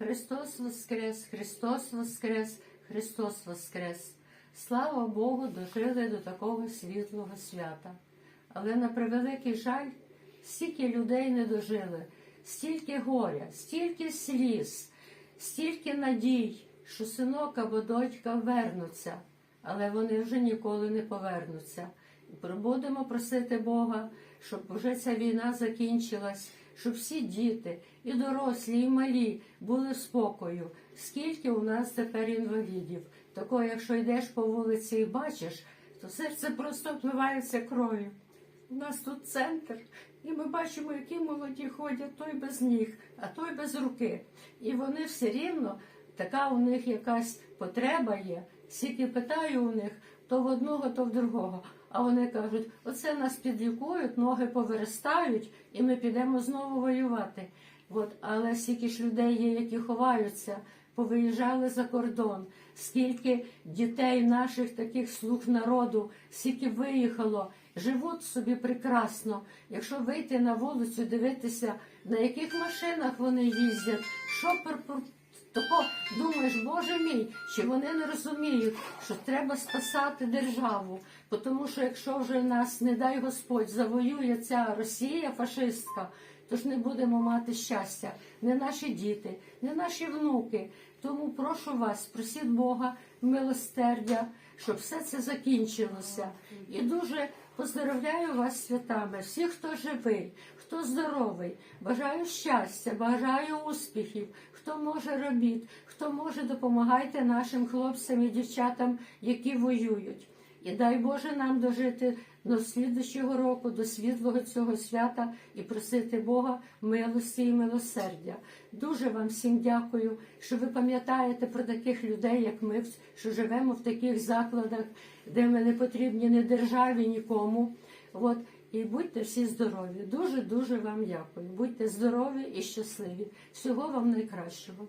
Христос Воскрес, Христос Воскрес, Христос Воскрес. Слава Богу, дожили до такого світлого свята. Але на превеликий жаль, стільки людей не дожили, стільки горя, стільки сліз, стільки надій, що синок або дочка вернуться, але вони вже ніколи не повернуться. І будемо просити Бога, щоб вже ця війна закінчилась, щоб всі діти, і дорослі, і малі були спокою. Скільки у нас тепер інвалідів? Такого, якщо йдеш по вулиці і бачиш, то серце просто впливається кров'ю. У нас тут центр, і ми бачимо, які молоді ходять, той без ніг, а той без руки. І вони все рівно, така у них якась потреба є. Скільки питаю у них, то в одного, то в другого. А вони кажуть, оце нас підлікують, ноги повиростають, і ми підемо знову воювати. От, але скільки ж людей є, які ховаються, повиїжджали за кордон, скільки дітей наших таких слуг народу, скільки виїхало, живуть собі прекрасно. Якщо вийти на вулицю, дивитися, на яких машинах вони їздять, що Тако думаєш, Боже мій, чи вони не розуміють, що треба спасати державу, тому що якщо вже нас, не дай Господь, завоює ця Росія фашистська, то ж не будемо мати щастя, не наші діти, не наші внуки. Тому прошу вас, просіть Бога милосердя, щоб все це закінчилося. І дуже поздоровляю вас святами, всіх, хто живий, хто здоровий. Бажаю щастя, бажаю успіхів. Хто може робіть, хто може допомагайте нашим хлопцям і дівчатам, які воюють. І дай Боже нам дожити до слідущого року, до світлого цього свята і просити Бога милості і милосердя. Дуже вам всім дякую, що ви пам'ятаєте про таких людей, як ми, що живемо в таких закладах, де ми не потрібні ні державі, нікому. От. І будьте всі здорові. Дуже дуже вам дякую. Будьте здорові і щасливі. Всього вам найкращого.